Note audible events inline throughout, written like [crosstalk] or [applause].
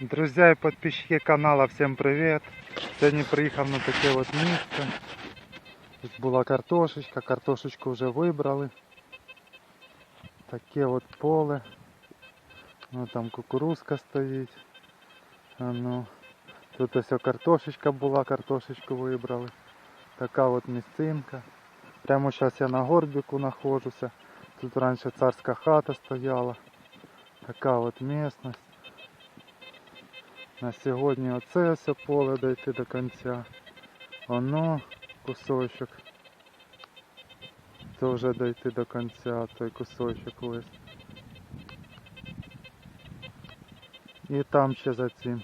Друзья и подписчики канала, всем привет! Сьогодні приїхав на таке от місце. Тут була картошечка, картошечку вже вибрали. Таке от поле. Ну там кукурузка стоїть. А ну. Тут ось картошечка була, картошечку вибрали. Така от місцинка. Прямо зараз я на горбіку знаходжуся. Тут раніше царська хата стояла. Така от місцевість. На сьогодні оце все поле дойти до кінця. Воно кусочок. Теж дойти до кінця, той кусочок весь. І там ще за цим.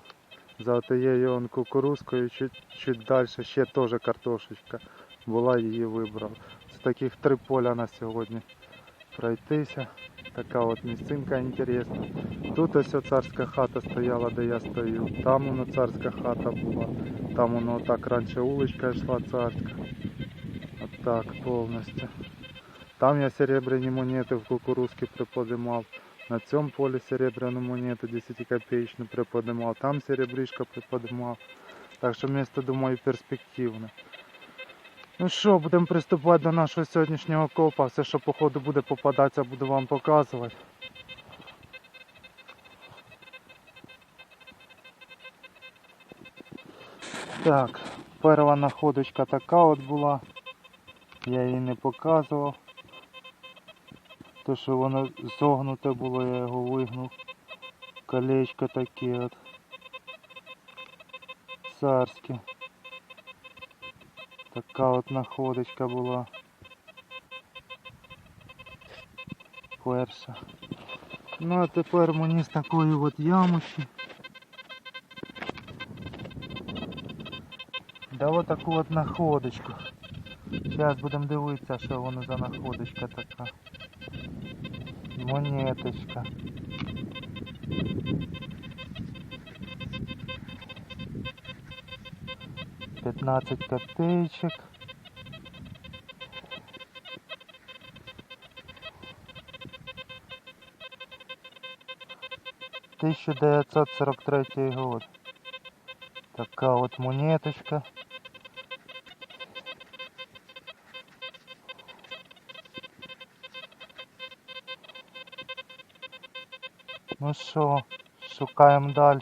За тією он кукурузкою чуть, чуть далі ще теж картошечка. Була її вибрав. З таких три поля на сьогодні пройтися. Така от місцинка інтересна. Тут ось царська хата стояла, де я стою. Там воно царська хата була. Там воно так раніше вуличка йшла царська. От так повністю. Там я серебряні монети в кукурузки приподимав. На цьому полі серебряну монету 10 копеечну приподимав. Там серебришка приподимав. Так що місто, думаю, перспективне. Ну що, будемо приступати до нашого сьогоднішнього копа. Все, що по ходу буде попадатися, буду вам показувати. Так, перша находочка така от була. Я її не показував. То що воно зогнуте було, я його вигнув. Колечко таке от. Царське. Така от находочка була. Перша. Ну а тепер мені з такої от ямочки. Дало таку от находочку. Зараз будемо дивитися, що воно за находочка така. Монеточка. Пятнадцать копеечек. Тысяча девятьсот сорок третий год. Така от монеточка. Ну що, шукаємо далі.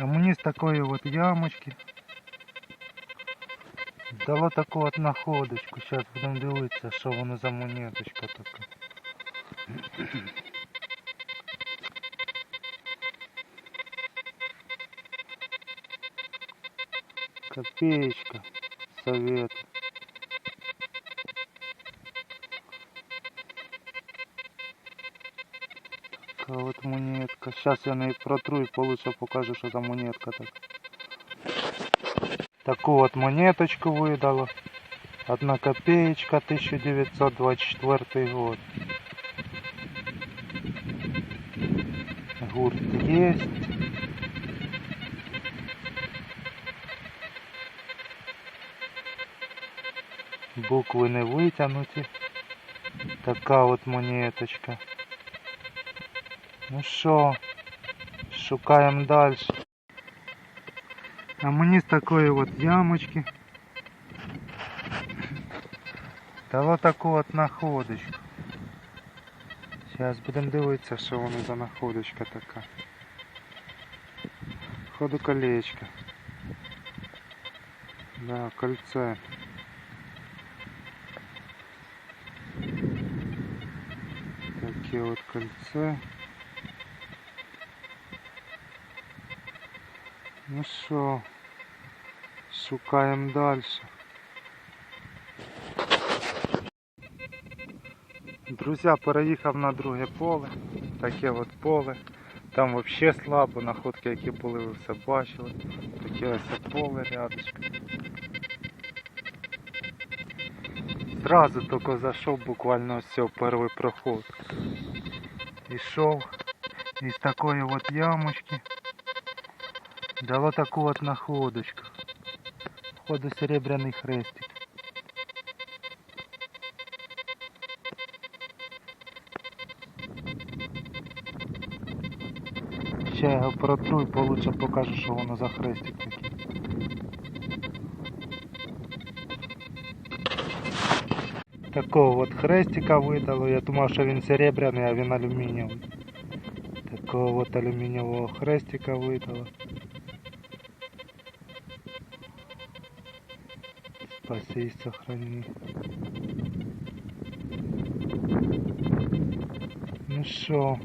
А мені з такої от ямочки дало таку от находочку. Зараз будемо дивитися, що воно за монеточка така. Копеечка. Совет. Така от монетка. Сейчас я неї протру і получше покажу, що за монетка так. Таку от монеточку видало. Одна копеечка, 1924 год. Гурт есть. Букви не витягнуті. Така от монеточка. Ну що, шукаємо далі. А мені з такої от ямочки дало таку от находочку. Зараз будемо дивитися, що воно за находочка така. Ходу колечко. Да, кольце. Таке от кольце. Ну що, шукаємо далі. Друзі, переїхав на друге поле. Таке от поле. Там взагалі слабо, находки, які були, ви все бачили. Таке ось поле рядочко. Зразу тільки зайшов буквально ось перший проход. Ішов із такої от ямочки. Дало таку от находочку. Походу серебряний хрестик. Ще я його протру і получше покажу, що воно за хрестик такий. Такого от хрестика видало. Я думав, що він серебряний, а він алюмінієвий. Такого от алюмінієвого хрестика видало. Спаси и сохрани. Ну що,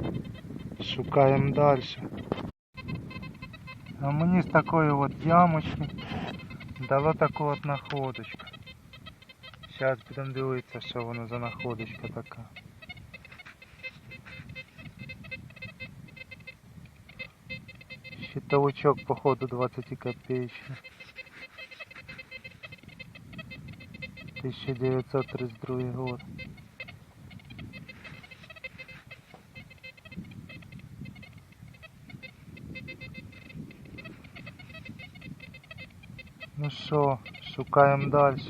шукаємо далі. А мені з такої от ямочки дало таку от находочку. Зараз будемо дивитися, що воно за находочка така. Щитовичок, походу, 20 копеечный. 1932 год. Ну що, шукаємо далі.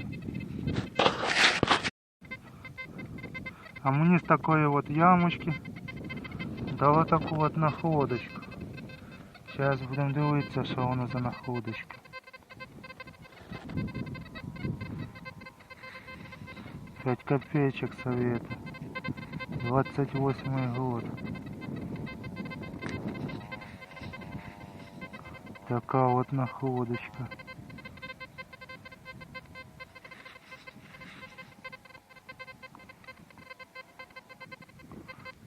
А мені з такої от ямочки дало таку от находочку. Зараз будемо дивитися, що воно за находочка. Пять копеечек совета. 28 год. Такая вот находочка.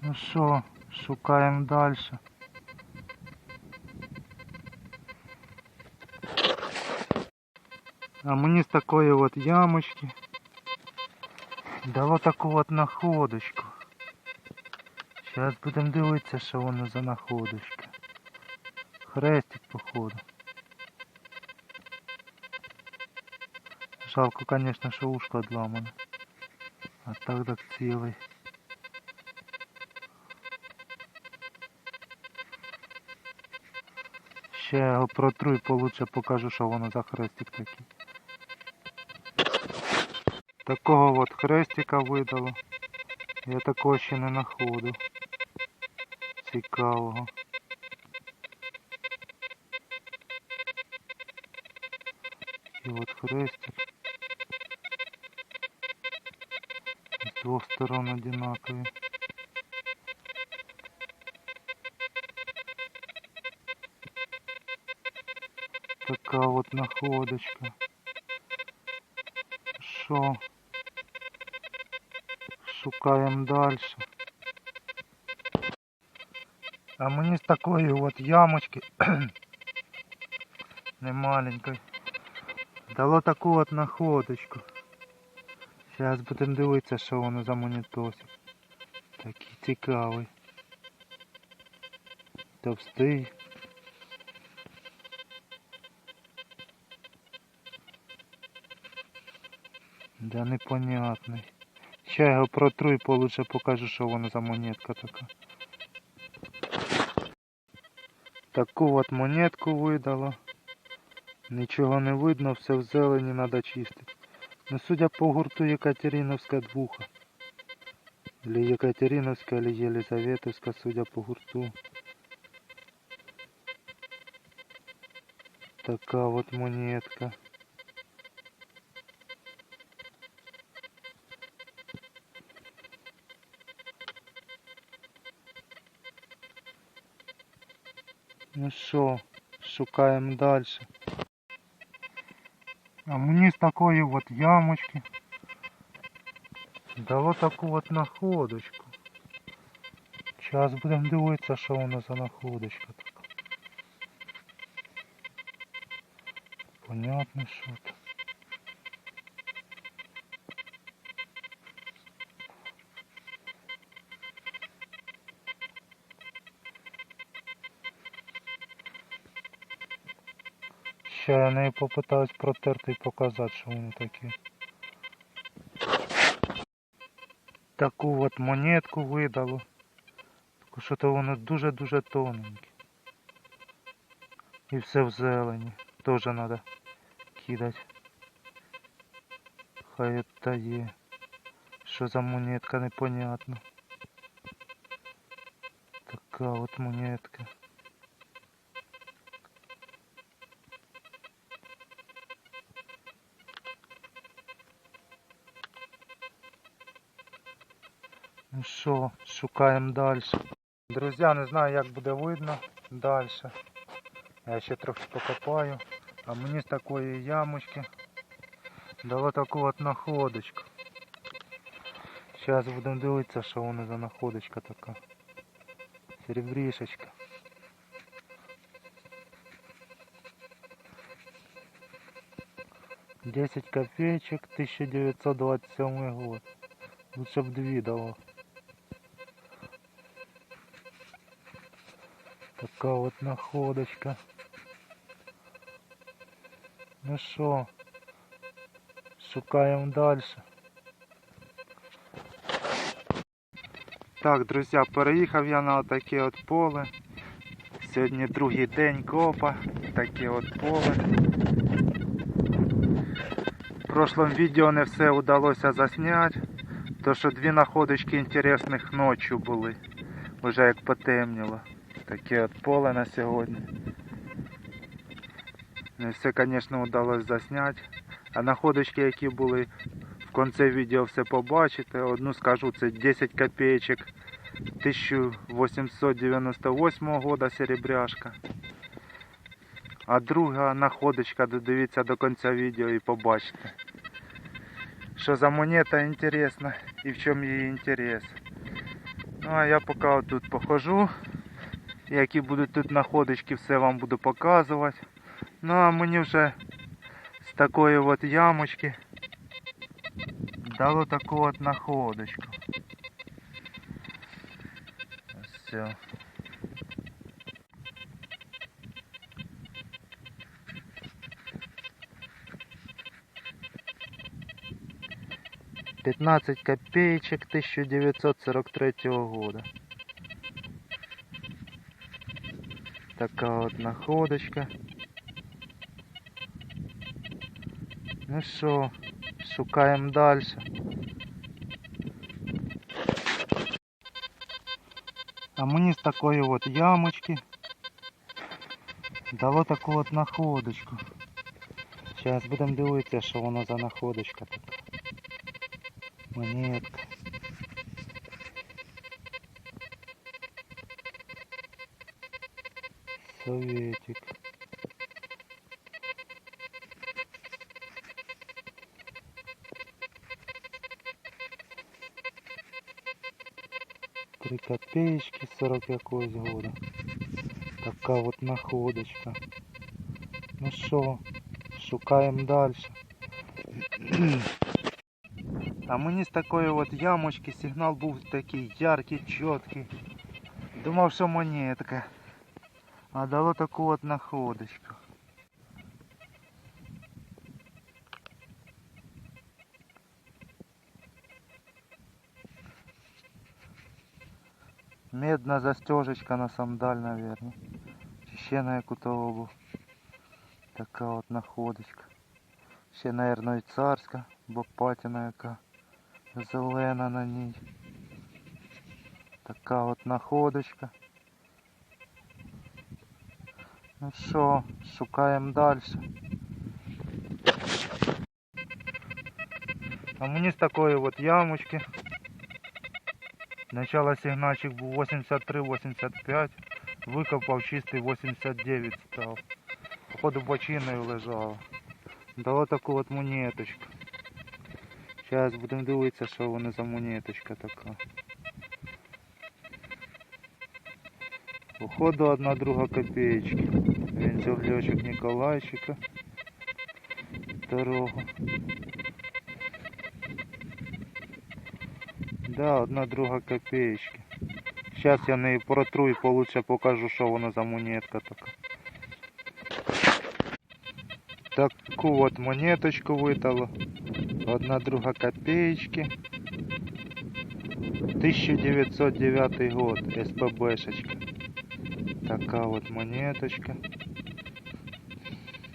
Ну що, шукаємо далі. А мені з такої от ямочки Дало таку от находочку. Зараз будемо дивитися, що воно за находочка. Хрестик, походу. Жалко, конечно, що ушко одламане. А так так цілий. Ще його протру і получше покажу, що воно за хрестик такий. Такого от хрестика видало. Я такого ще не знаходив. Цікавого. І от хрестик. З двох сторон одинакові. Така от находочка. Що? Шукаємо далі. А мені з такої от ямочки [clears throat] не маленької. Дало таку от находочку. Зараз будемо дивитися, що воно за монітосик. Такий цікавий. Товстий. Да непонятний. Я його протру і получше покажу, що воно за монетка така. Таку от монетку видало. Нічого не видно, все в зелені треба чистити. Ну судя по гурту Екатериновська двуха. Или Екатериновська, или Єлизаветовська, судя по гурту. Така от монетка. Ну що, шукаємо далі. А мені з такої от ямочки дало таку от находочку. Зараз будемо дивитися, що воно за находочка така. Понятно, що це. Ще я нею попитаюсь протерти і показати, що воно таке. Таку от монетку видало. Що то воно дуже-дуже тоненьке. І все в зелені. Теж треба кидати. Хай это є. Що за монетка, непонятно. Така от монетка. Що, шукаємо далі. Друзі, не знаю як буде видно далі. Я ще трохи покопаю. А мені з такої ямочки дало таку от находочку. Зараз будемо дивитися, що воно за находочка така. Серебрішечка. Десять копеечек, 1927 год. Лучше б дві дало. Така от находочка. Ну що, шукаємо далі. Так, друзі, переїхав я на таке от поле. Сьогодні другий день копа. Таке от поле. В прошлом відео не все вдалося засняти, то що дві находочки інтересних ночі були. Уже як потемніло. Таке от поле на сьогодні. Не все, звісно, вдалося засняти. А находочки, які були в кінці відео все побачите. Одну скажу, це 10 копеечок 1898 года серебряшка. А друга находочка, додивіться до кінця відео і побачите. Що за монета інтересна і в чому її інтерес. Ну а я поки тут похожу. Які будуть тут находочки, все вам буду показувати. Ну а мені вже з такої от ямочки дало таку от находочку. Все. Пятнадцать копеечек 1943 года. Така от находочка. Ну що, шукаємо далі. А мені з такої от ямочки дало таку от находочку. Зараз будемо дивитися, що воно за находочка така. Монетка. Советик. Три копеечки 40 якогось года. Така от находочка. Ну що, шукаємо далі. А мені з такої от ямочки сигнал був такий яркий, чіткий. Думав, що монетка. А дало таку от находочку. Медна застежечка на сандаль, наверное. Чи ще на яку того був. Така от находочка. Ще, наверное, і царська, бо патіна яка зелена на ній. Така от находочка. Ну що, шукаємо далі. А мені з такої от ямочки. Начало сигнальчик був 83-85, викопав чистий 89 став. Походу бочиною лежало. Дало таку от монеточку. Зараз будемо дивитися, що воно за монеточка така. Походу одна друга копеечки. Вензельочок Николайчика. Второго. Да, одна друга копеечки. Сейчас я неї протру і получше покажу, що воно за монетка така. Таку от монеточку видало. Одна друга копеечки. 1909 год. СПБшечка. Така от монеточка.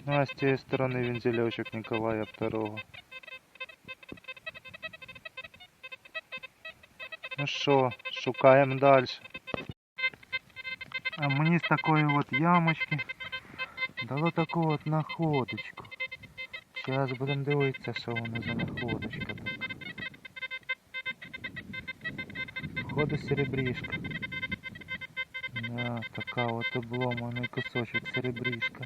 Ну а з цієї сторони вензельочок Николая II. Ну що, шукаємо далі. А мені з такої от ямочки дало таку от находочку. Зараз будемо дивитися, що воно за находочка така. Серебришка. Така от обломаний кусочок серебришка.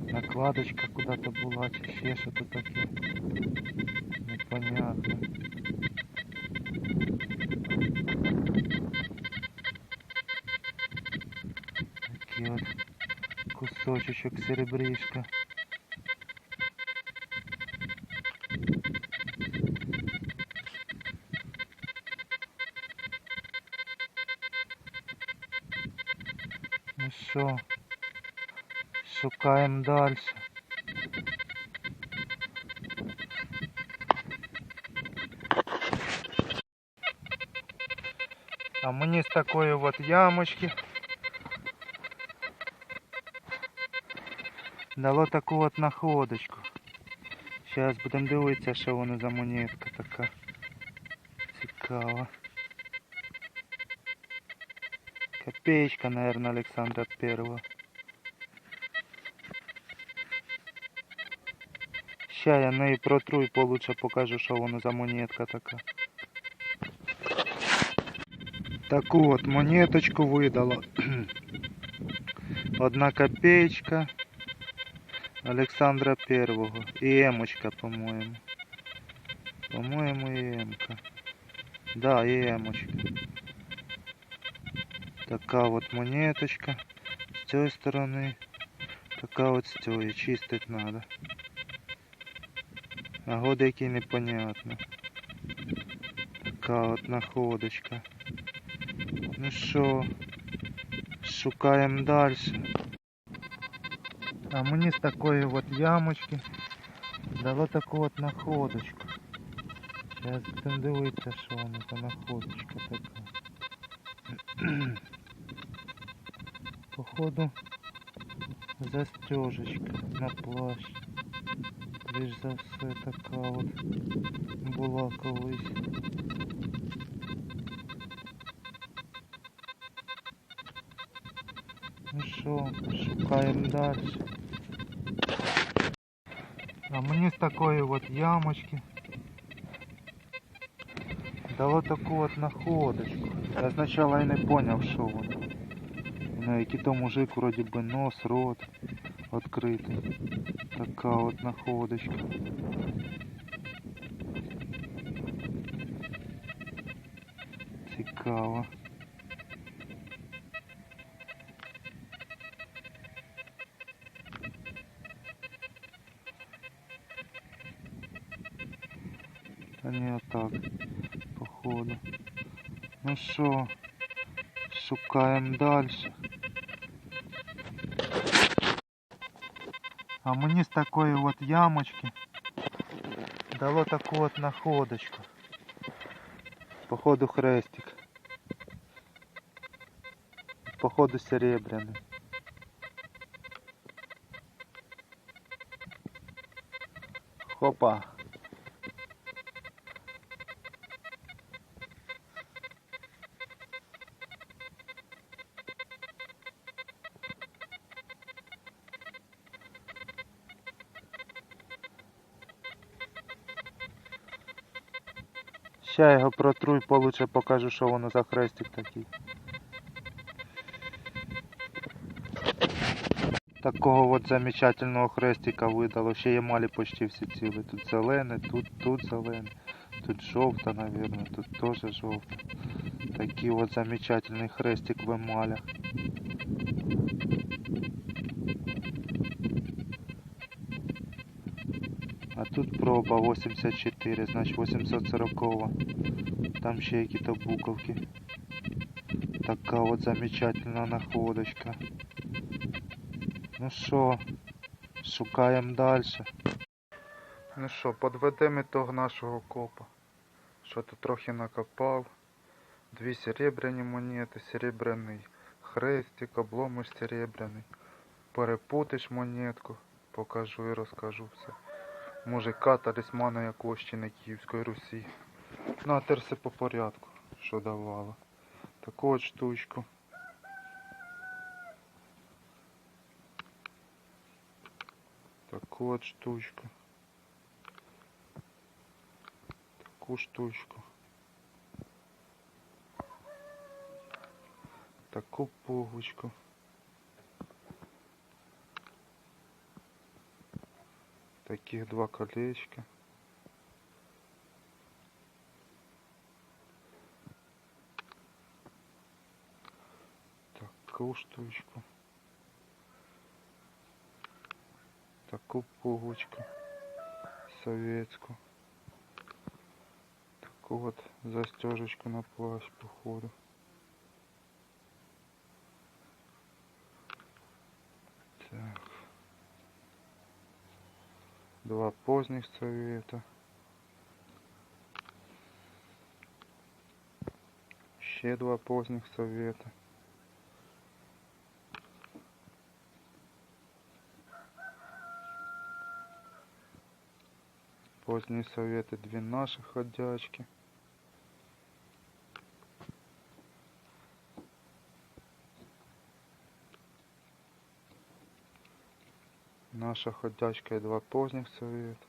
Накладочка куда-то була, чи ще що то таке. Непонятно. Такий от кусочечок серебришка. Шукаємо далі. А мені з такої от ямочки дало таку от находочку. Зараз будемо дивитися, що воно за монетка така. Цікава. Копеечка, наверное, Александра Первого. Ща я неї протру і получше покажу, що воно за монетка така. Таку от монеточку видало. [clears throat] Одна копеечка Александра Первого. І емочка, по-моєму. По-моєму, і емка. Да, і емочка. Така от монеточка з цієї сторони. Така от з цієї. Чистить надо. А год який непонятно. Така от находочка. Ну що, шукаємо далі. А мені з такої от ямочки дало таку от находочку. Зараз будемо дивитися, що воно за находочка така. Походу застежечка на плащ. Більш за все така от була колись. Ну що, шукаємо далі. А мені з такої от ямочки дало таку от находочку. Я спочатку і не зрозумів, що воно. Ну, який то мужик вроді би нос, рот відкритий. Така от находочка. Цікаво. А не отак, походу. Ну що, шукаємо далі. А мені з такої от ямочки дало таку от находочку. Походу хрестик. Походу серебряный. Хопа. Ща його протру і получше покажу, що воно за хрестик такий. Такого от замечательного хрестика видало. Ще емалі почти всі цілі. Тут зелене, тут, тут зелене, тут жовта, мабуть, тут теж жовта. Такий от замечательний хрестик в емалях. А тут проба 84, значить 840. Там ще які-то буковки. Така от замечательна находочка. Ну що, шукаємо далі. Ну що, подведемо ітог нашого копа. Що тут трохи накопав. Дві серебряні монети, серебряний хрестик, обломиш серебряний. Перепутиш монетку, покажу і розкажу все мужика талісмана якогось чи на Київської Русі. Ну, Натерси по порядку, що давала. Таку от штучку. Таку от штучку. Таку штучку. Таку пуговичку. Таких два колечка. Таку штучку. Таку пуговичку. Советскую. Таку вот застежечку на плащ походу. Два поздних совета. Ще два поздних совета. Поздние советы две наших ходячки. Наша ходячка и два поздних совета.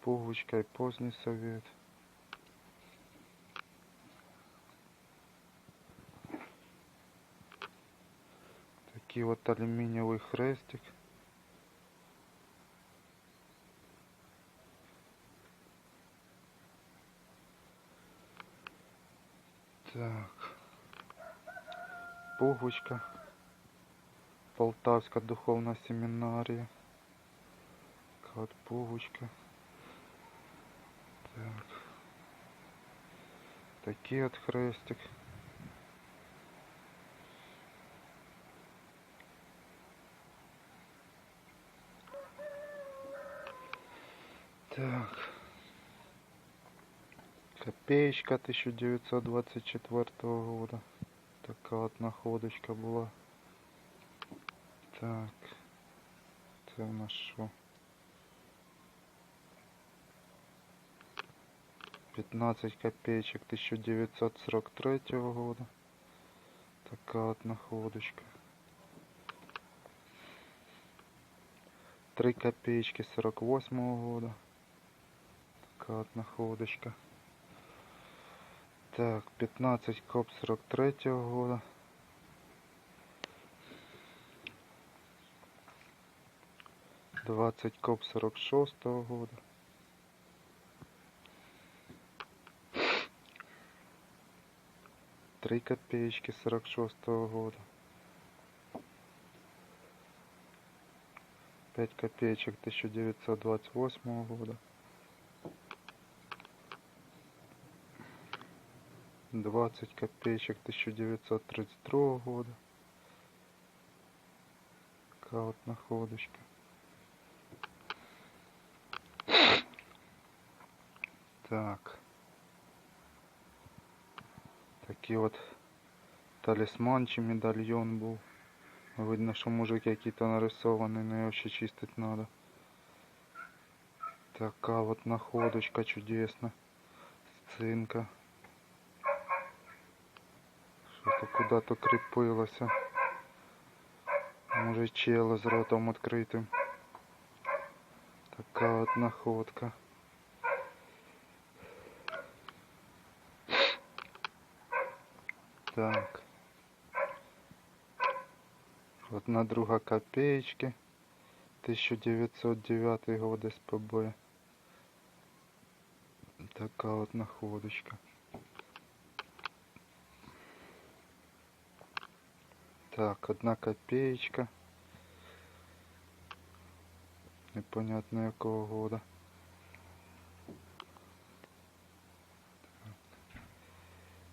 Пуговичка и поздний совет. Такий вот алюминиевый хрестик. Так. Пуговичка. Полтавська духовна семінарія. От пуговичка. Так. Такий от хрестик. Так. Копеечка 1924 года. Така от находочка була. Так. Це в нас що? 15 копеечек 1943 года. Така от находочка. 3 копеечки 48 года. Така от находочка. Так, 15 коп 43 года. Двадцать коп сорок шестого года. Три копеечки сорок шестого года. Пять копеечек тысяча девятьсот двадцать восьмого года. 20 копеечек 1932 года. Такая вот находочка. Так. Такий от талісман чи медальйон був. Видно, що мужик який-то нарисований, но ще чистить треба. Така от находочка чудесна. З цинка. Что-то куда-то крепилося. Може чело з ротом відкритим. Така от находка. Так. Одна друга копеечки. 1909 год СПБ. Така от находочка. Так, одна копеечка. Непонятно якого года.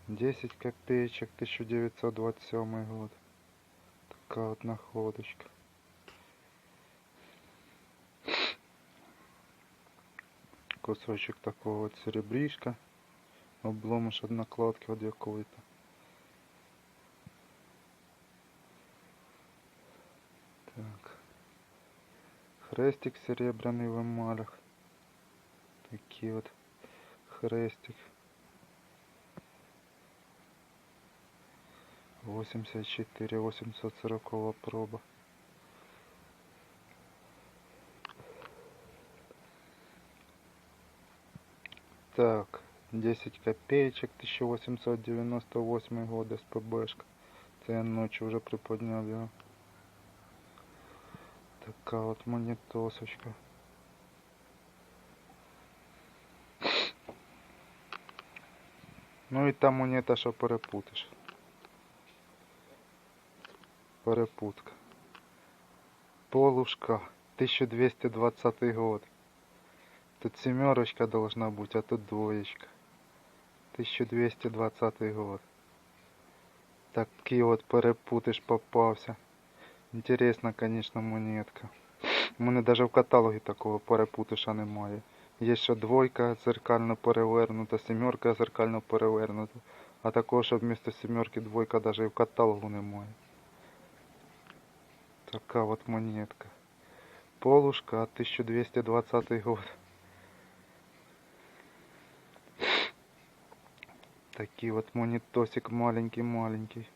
Десять копеечек, 1927 год. Такая вот находочка. Кусочек такого вот серебришка. Обломыш однокладки от якої-то. Так. Хрестик серебряный в эмалях. Такий вот хрестик. 84 840 проба. Так, 10 копеечек, 1898 год СПБшка. Це я ночі вже приподняв його. Така от монетосочка. Ну і та монета, що перепутаєш. Перепутка. Полушка. 1220 год. Тут семерочка должна быть, а тут двоечка. 1220 год. Такий от перепутиш попався. Інтересна, конечно, монетка. У мене навіть в каталогі такого перепутиша немає. Є ще двойка зеркально перевернута, сімерка зеркально перевернута. А такого, щоб вмісто сімерки двойка навіть і в каталогу немає. Така от монетка. Полушка 1220 год. Такий от монетосик маленький-маленький.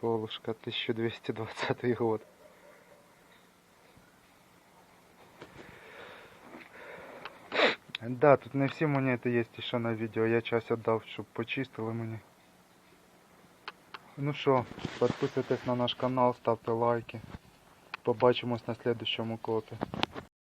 Полушка 1220 год. Да, тут не всі монети є ще на відео. Я час віддав, щоб почистили мені. Ну що, підписуйтесь на наш канал, ставте лайки. Побачимось на слідущому копі.